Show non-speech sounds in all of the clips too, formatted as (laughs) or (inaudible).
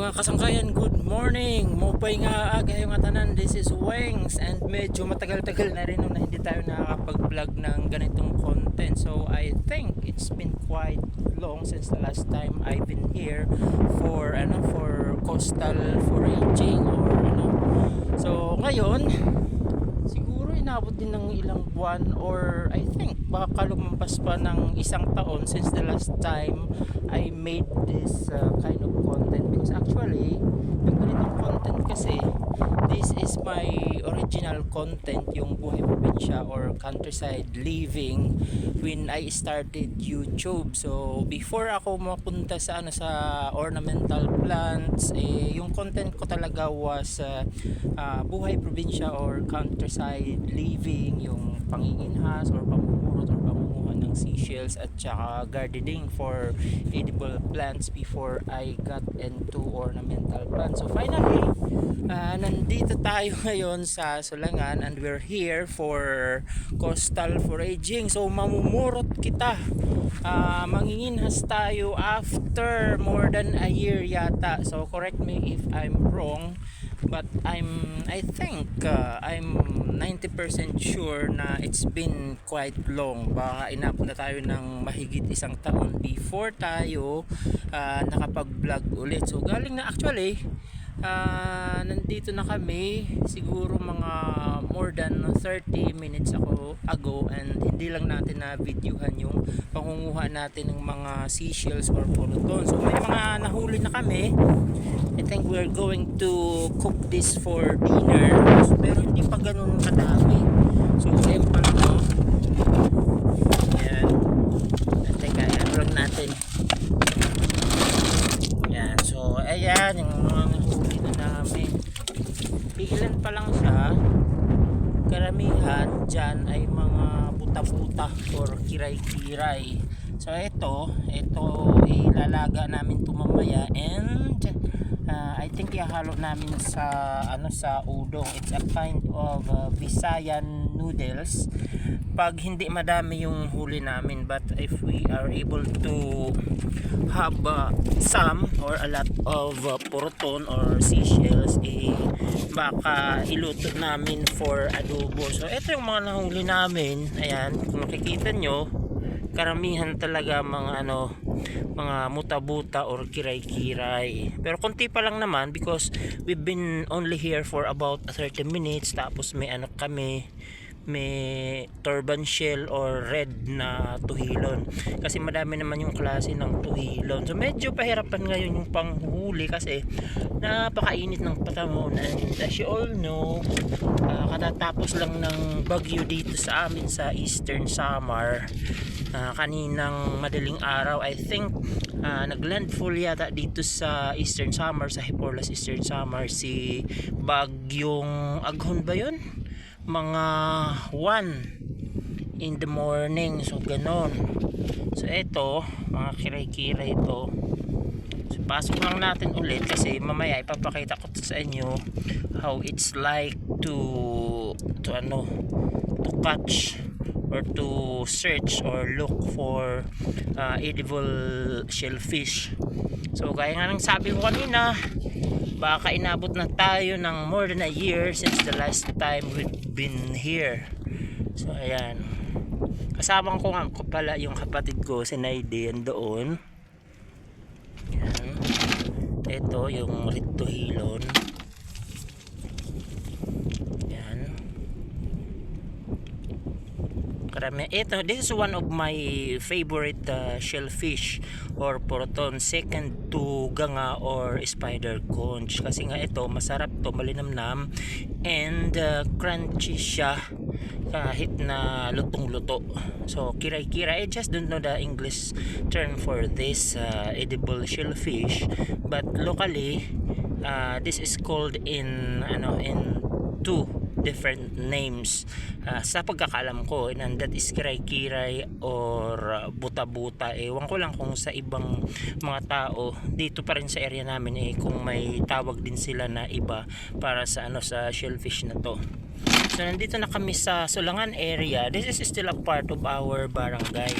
Mga kasangkayan, good morning! Mupay nga aga yung atanan, this is Wings and medyo matagal-tagal na rin na hindi tayo nakakapag-vlog ng ganitong content. So I think it's been quite long since the last time I've been here for ano for coastal foraging or ano. So ngayon, siguro inabot din ng ilang buwan or I think baka lumampas pa ng isang taon since the last time I made this uh, kind of content. Because actually yung ganitong content kasi this is my original content yung buhay probinsya or countryside living when I started YouTube. So before ako mapunta sa ano sa ornamental plants eh, yung content ko talaga was uh, uh, buhay probinsya or countryside living yung panginginhas or pamumurot or pamunguhan ng seashells at saka gardening for edible plants before I got into ornamental plants. So finally, uh, nandito tayo (laughs) ngayon sa Sulangan and we're here for coastal foraging. So mamumurot kita. Uh, manginginhas tayo after more than a year yata. So correct me if I'm wrong but I'm I think uh, I'm 90% sure na it's been quite long. Baka inabot na tayo ng mahigit isang taon before tayo uh, nakapag-vlog ulit. So galing na actually uh, nandito na kami. Siguro mga more than 30 minutes ako ago and hindi lang natin na videohan yung pangunguha natin ng mga seashells or puluton so may mga nahuli na kami. I think we're going to cook this for dinner. Pero hindi pa ganun kadami so ayan pa lang oh. ayan At teka ano lang natin ayan so ayan yung mga nahuli na namin ilan pa lang siya karamihan dyan ay mga buta-buta or kiray-kiray so ito ito ilalaga namin ito mamaya and uh, I think ihalo namin sa ano sa udong. It's a kind of uh, Visayan noodles. Pag hindi madami yung huli namin but if we are able to have uh, some or a lot of uh, poroton or seashells eh, baka iluto namin for adobo. So ito yung mga nahuli namin. Ayan kung makikita nyo karamihan talaga mga ano mga mutabuta or kiray-kiray. Pero konti pa lang naman because we've been only here for about 30 minutes tapos may ano kami may turban shell or red na tuhilon. Kasi madami naman yung klase ng tuhilon. So medyo pahirapan ngayon yung panghuli kasi napakainit ng patamon and as you all know uh, katatapos lang ng bagyo dito sa amin sa Eastern Samar. Uh, kaninang madaling araw I think uh, naglandfall yata dito sa Eastern Samar sa Hiporlas Eastern Samar si bagyong Aghon ba yun? Mga 1 in the morning. So ganon so eto mga kiray-kiray ito so pasok lang natin ulit kasi mamaya ipapakita ko sa inyo how it's like to to ano to catch or to search or look for uh, edible shellfish. So gaya nga ng sabi ko kanina baka inabot na tayo ng more than a year since the last time we've been here. So ayan. Kasama ko nga pala yung kapatid ko si Naiden doon. Ayan. Ito yung Rito Hilon ayan karami ito this is one of my favorite uh, shellfish or poroton second to ganga or spider conch. Kasi nga ito masarap to malinamnam and uh, crunchy siya kahit na lutong luto so kiray kiray I just don't know the English term for this uh, edible shellfish but locally uh, this is called in ano in two different names uh, sa pagkakalam ko and that is kiray-kiray or uh, buta-buta ewan ko lang kung sa ibang mga tao dito pa rin sa area namin eh kung may tawag din sila na iba para sa ano sa shellfish na to So nandito na kami sa Sulangan area. This is still a part of our barangay.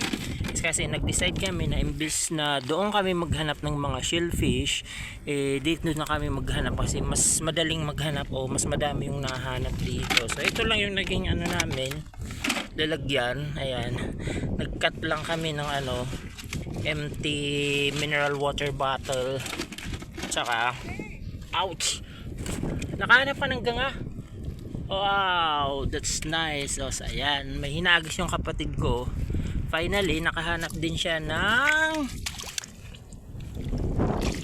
It's kasi nag-decide kami na imbis na doon kami maghanap ng mga shellfish, eh dito na kami maghanap kasi mas madaling maghanap o mas madami yung nahanap dito. So ito lang yung naging ano namin, lalagyan. Ayan. Nag-cut lang kami ng ano, empty mineral water bottle. Tsaka, ouch! Nakahanap pa ng ganga. Wow, that's nice. O, so, ayan, may hinagis yung kapatid ko. Finally, nakahanap din siya ng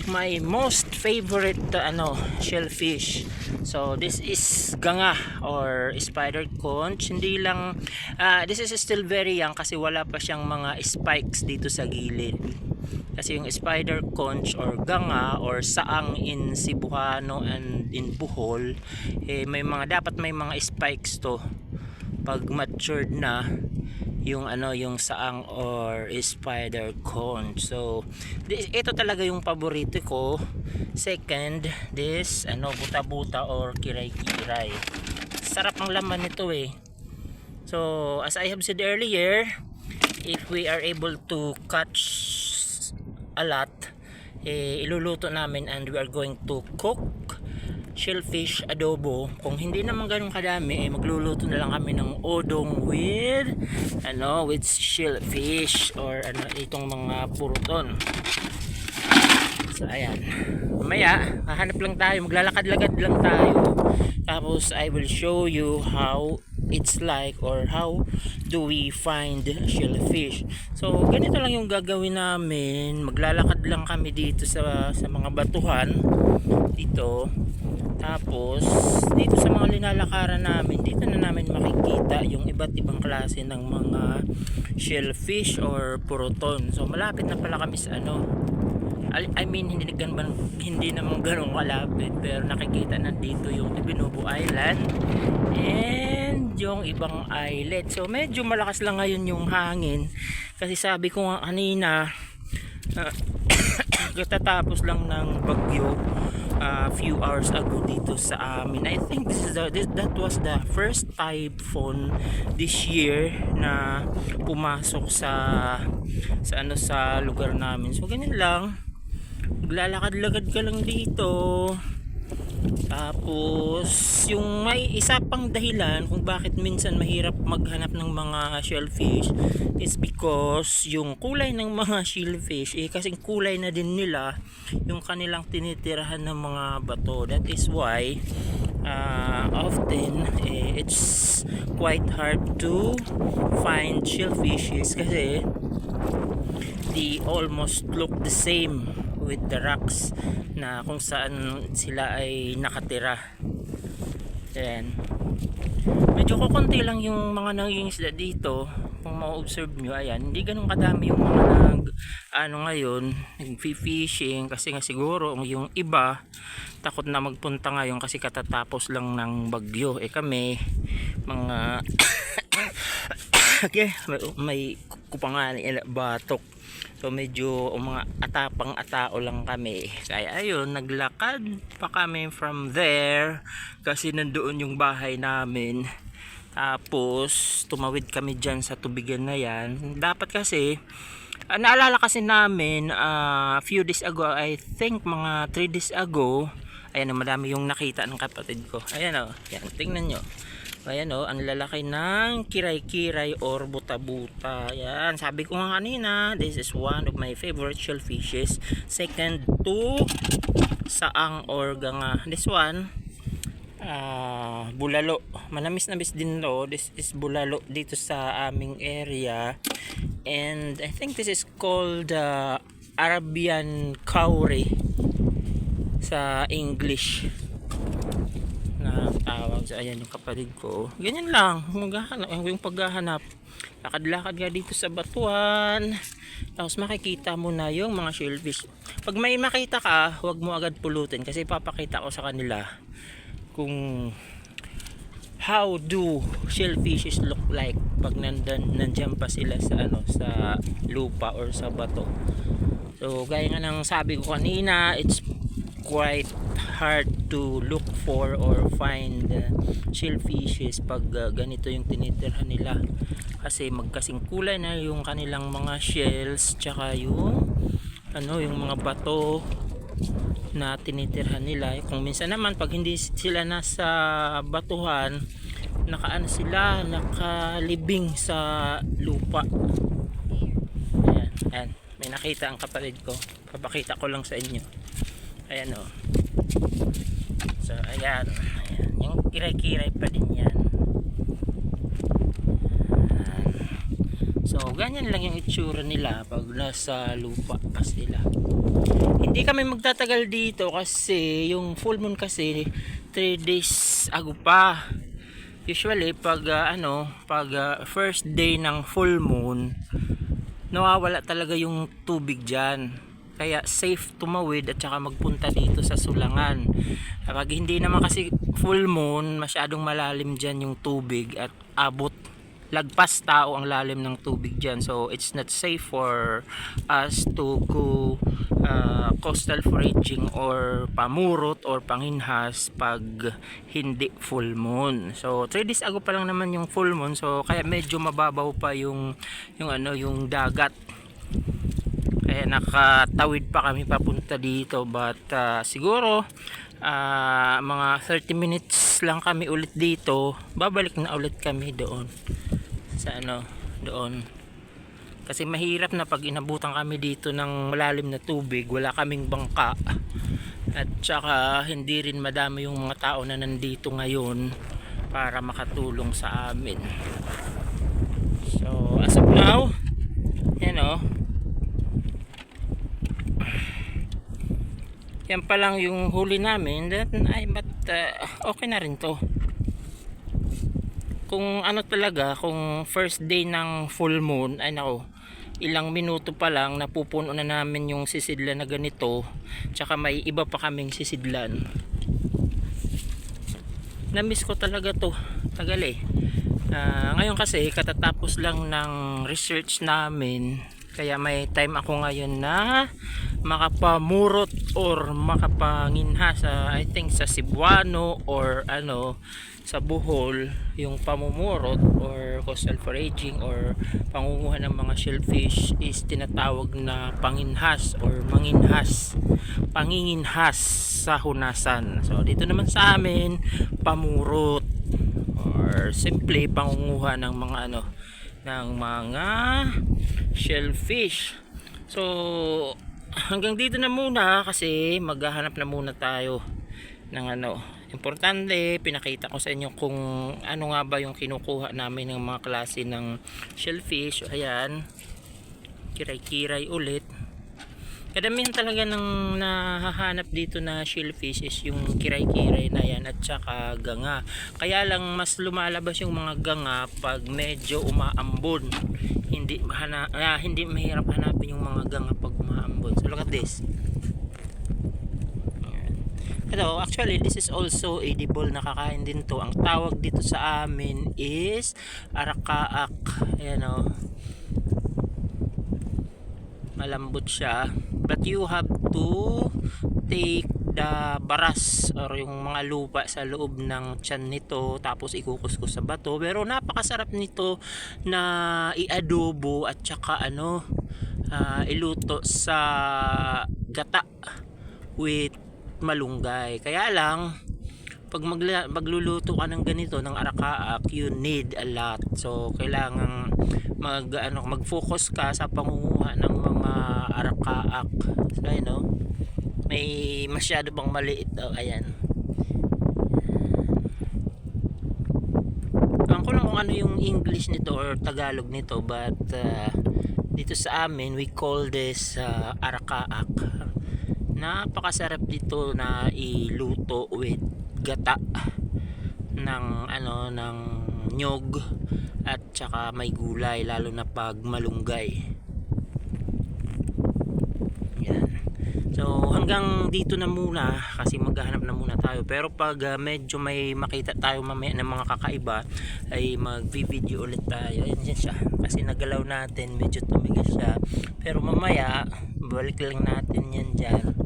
my most favorite uh, ano shellfish. So this is ganga or spider conch. Hindi lang ah, this is still very young kasi wala pa siyang mga spikes dito sa gilid. Kasi yung spider conch or ganga or saang in Cebuano and in Bohol eh, may mga dapat may mga spikes to. Pag matured na yung ano yung saang or spider conch so this, ito talaga yung paborito ko. Second this ano buta-buta or kiray-kiray. Sarap ang laman nito eh. So as I have said earlier if we are able to catch a lot eh, iluluto namin and we are going to cook shellfish adobo. Kung hindi naman ganun kadami eh magluluto na lang kami ng odong with ano with shellfish or ano itong mga puruton. So ayan. Mamaya hahanap lang tayo maglalakad-lagad lang tayo. Tapos I will show you how it's like or how do we find shellfish. So ganito lang yung gagawin namin. Maglalakad lang kami dito sa sa mga batuhan. Dito tapos, dito sa mga linalakaran namin, dito na namin makikita yung iba't ibang klase ng mga shellfish or puroton. So, malapit na pala kami sa ano. I mean, hindi, ganun, hindi naman ganun kalapit. Pero nakikita na dito yung Ibinubo Island. And yung ibang islet. So, medyo malakas lang ngayon yung hangin. Kasi sabi ko nga kanina, uh, (coughs) katatapos lang ng bagyo a few hours ago dito sa amin. I think this is the this, that was the first typhoon this year na pumasok sa sa ano sa lugar namin. So ganyan lang. Maglalakad-lakad ka lang dito. Tapos, yung may isa pang dahilan kung bakit minsan mahirap maghanap ng mga shellfish is because yung kulay ng mga shellfish eh kasing kulay na din nila yung kanilang tinitirahan ng mga bato. That is why uh, often eh, it's quite hard to find shellfishes kasi they almost look the same with the rocks na kung saan sila ay nakatira. Ayan. medyo kukunti lang yung mga nanging isda dito. Kung ma-observe nyo ayan hindi ganun kadami yung mga nag ano ngayon nag-fishing. Kasi nga siguro yung iba takot na magpunta ngayon kasi katatapos lang ng bagyo. Eh kami mga (coughs) (coughs) okay, may, may kupangan batok So medyo mga atapang atao lang kami. Kaya ayun, naglakad pa kami from there kasi nandoon yung bahay namin. Tapos tumawid kami dyan sa tubigan na yan. Dapat kasi uh, naalala kasi namin a uh, few days ago, I think mga 3 days ago, ayan madami yung nakita ng kapatid ko. Ayan o, yan, tingnan nyo. Ayan o, ang lalaki ng kiray-kiray or buta-buta. Ayan, sabi ko nga kanina, this is one of my favorite shellfishes. Second to saang or ganga. This one, uh, bulalo. Manamis-namis din to. This is bulalo dito sa aming area. And I think this is called uh, Arabian Kauri sa English sa ayan yung kapatid ko. Ganyan lang maghahanap yung paghahanap. Lakad-lakad nga dito sa batuan. Tapos makikita mo na yung mga shellfish. Pag may makita ka huwag mo agad pulutin kasi papakita ko sa kanila kung how do shellfishes look like pag nandan, nandyan pa sila sa ano sa lupa or sa bato. So gaya nga ng sabi ko kanina it's quite hard to look for or find uh, shellfishes pag uh, ganito yung tinitirhan nila. Kasi magkasing kulay na yung kanilang mga shells tsaka yung ano yung mga bato na tinitirhan nila. Kung minsan naman pag hindi sila nasa batuhan nakaano sila nakalibing sa lupa. Ayan, ayan. May nakita ang kapatid ko. Papakita ko lang sa inyo. Ayan o so ayan, ayan. yung kiray-kiray pa din yan. So ganyan lang yung itsura nila pag nasa lupa pa sila hindi kami magtatagal dito kasi yung full moon kasi 3 days ago pa. Usually pag ah, ano pag ah, first day ng full moon nawawala talaga yung tubig dyan kaya safe tumawid at saka magpunta dito sa Sulangan. Kapag hindi naman kasi full moon masyadong malalim dyan yung tubig at abot lagpas tao ang lalim ng tubig dyan. So it's not safe for us to go uh, coastal foraging or pamurot or panginhas pag hindi full moon. So 3 days ago pa lang naman yung full moon. So kaya medyo mababaw pa yung yung ano yung dagat kaya nakatawid pa kami papunta dito. But uh, siguro ah, mga 30 minutes lang kami ulit dito. Babalik na ulit kami doon. Sa ano doon. Kasi mahirap na pag inabutan kami dito ng malalim na tubig wala kaming bangka. At saka hindi rin madami yung mga tao na nandito ngayon para makatulong sa amin. So as of now yan o yan pa lang yung huli namin. Then ay but uh, okay na rin to. Kung ano talaga kung first day ng full moon ay nako ilang minuto pa lang napupuno na namin yung sisidlan na ganito tsaka may iba pa kaming sisidlan. Na-miss ko talaga to tagal eh. Ah, ngayon kasi katatapos lang ng research namin kaya may time ako ngayon na makapamurot or makapanginha sa I think sa Cebuano or ano sa Bohol yung pamumurot or coastal foraging or pangunguha ng mga shellfish is tinatawag na panginhas or manginhas panginginhas sa hunasan. So dito naman sa amin pamurot or simple pangunguha ng mga ano ng mga shellfish. So hanggang dito na muna kasi maghahanap na muna tayo ng ano. Importante pinakita ko sa inyo kung ano nga ba yung kinukuha namin ng mga klase ng shellfish. Ayan. Kiray kiray ulit. Kadamihan talaga ng nahahanap dito na shellfish is yung kiray-kiray na yan at saka ganga. Kaya lang mas lumalabas yung mga ganga pag medyo umaambon. Hindi hana, ah, hindi mahirap hanapin yung mga ganga pag umaambon this Ito, actually, this is also edible na kakain din to. Ang tawag dito sa amin is arakaak. Ayan o. Malambot siya. But you have to take the baras or yung mga lupa sa loob ng tiyan nito tapos ikukuskus sa bato pero napakasarap nito na iadobo at saka ano ah, iluto sa gata with malunggay. Kaya lang, pag magla- magluluto ka ng ganito, ng arakaak, you need a lot. So, kailangan mag, ano, mag-focus ka sa pangunguha ng mga arakaak. So, ayun, no? May masyado bang maliit. Oh, ayan. Ewan ko lang kung ano yung English nito or Tagalog nito but uh, dito sa amin we call this uh, arakaak. Napakasarap dito na iluto with gata ng ano ng nyog at saka may gulay lalo na pag malunggay yan so hanggang dito na muna kasi maghahanap na muna tayo. Pero pag ah, medyo may makita tayo mamaya ng mga kakaiba ay mag video ulit tayo. Ayan yan siya. Kasi nagalaw natin medyo tumigas siya. Pero mamaya balik lang natin yan dyan.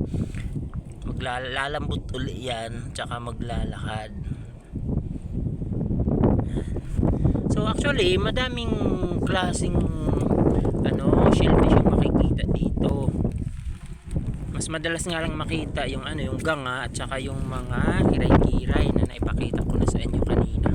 Maglalambot uli yan tsaka maglalakad. So actually, madaming klaseng ano, shellfish yung makikita dito mas madalas nga lang makita yung ano yung ganga at saka yung mga kiray-kiray na naipakita ko na sa inyo kanina.